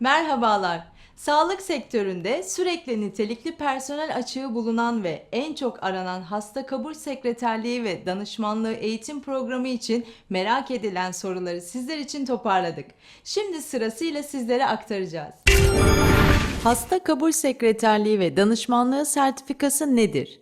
Merhabalar. Sağlık sektöründe sürekli nitelikli personel açığı bulunan ve en çok aranan hasta kabul sekreterliği ve danışmanlığı eğitim programı için merak edilen soruları sizler için toparladık. Şimdi sırasıyla sizlere aktaracağız. Hasta kabul sekreterliği ve danışmanlığı sertifikası nedir?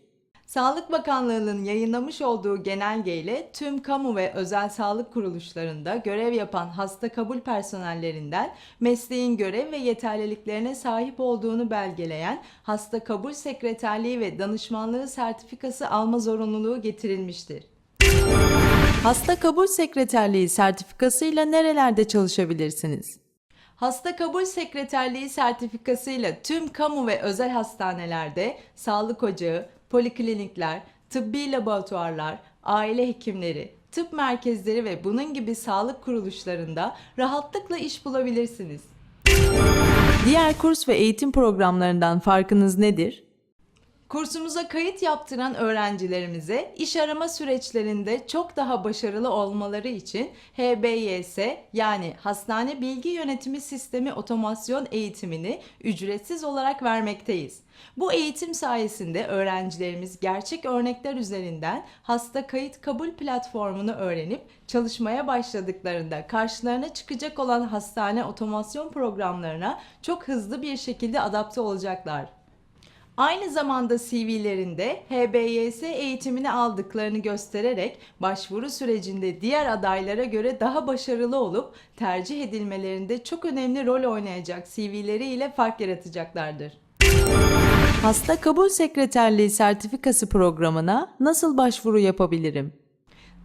Sağlık Bakanlığı'nın yayınlamış olduğu genelgeyle tüm kamu ve özel sağlık kuruluşlarında görev yapan hasta kabul personellerinden mesleğin görev ve yeterliliklerine sahip olduğunu belgeleyen hasta kabul sekreterliği ve danışmanlığı sertifikası alma zorunluluğu getirilmiştir. Hasta kabul sekreterliği sertifikasıyla nerelerde çalışabilirsiniz? Hasta kabul sekreterliği sertifikasıyla tüm kamu ve özel hastanelerde sağlık ocağı, poliklinikler, tıbbi laboratuvarlar, aile hekimleri, tıp merkezleri ve bunun gibi sağlık kuruluşlarında rahatlıkla iş bulabilirsiniz. Diğer kurs ve eğitim programlarından farkınız nedir? Kursumuza kayıt yaptıran öğrencilerimize iş arama süreçlerinde çok daha başarılı olmaları için HBYS yani Hastane Bilgi Yönetimi Sistemi Otomasyon eğitimini ücretsiz olarak vermekteyiz. Bu eğitim sayesinde öğrencilerimiz gerçek örnekler üzerinden hasta kayıt kabul platformunu öğrenip çalışmaya başladıklarında karşılarına çıkacak olan hastane otomasyon programlarına çok hızlı bir şekilde adapte olacaklar. Aynı zamanda CV'lerinde HBYS eğitimini aldıklarını göstererek başvuru sürecinde diğer adaylara göre daha başarılı olup tercih edilmelerinde çok önemli rol oynayacak CV'leri ile fark yaratacaklardır. Hasta kabul sekreterliği sertifikası programına nasıl başvuru yapabilirim?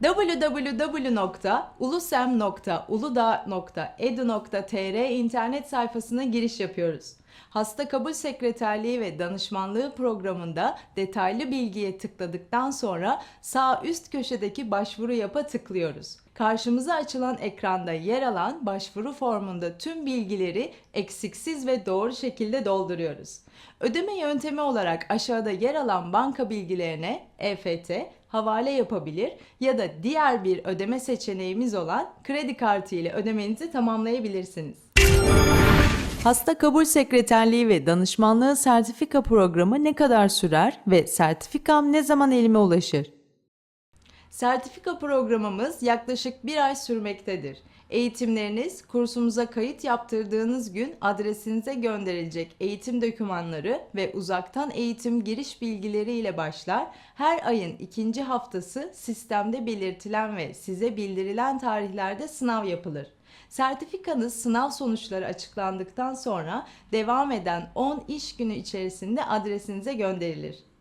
www.ulusem.uludağ.edu.tr internet sayfasına giriş yapıyoruz. Hasta kabul sekreterliği ve danışmanlığı programında detaylı bilgiye tıkladıktan sonra sağ üst köşedeki başvuru yapa tıklıyoruz. Karşımıza açılan ekranda yer alan başvuru formunda tüm bilgileri eksiksiz ve doğru şekilde dolduruyoruz. Ödeme yöntemi olarak aşağıda yer alan banka bilgilerine EFT, havale yapabilir ya da diğer bir ödeme seçeneğimiz olan kredi kartı ile ödemenizi tamamlayabilirsiniz. Hasta kabul sekreterliği ve danışmanlığı sertifika programı ne kadar sürer ve sertifikam ne zaman elime ulaşır? Sertifika programımız yaklaşık bir ay sürmektedir. Eğitimleriniz kursumuza kayıt yaptırdığınız gün adresinize gönderilecek eğitim dokümanları ve uzaktan eğitim giriş bilgileri ile başlar. Her ayın ikinci haftası sistemde belirtilen ve size bildirilen tarihlerde sınav yapılır. Sertifikanız sınav sonuçları açıklandıktan sonra devam eden 10 iş günü içerisinde adresinize gönderilir.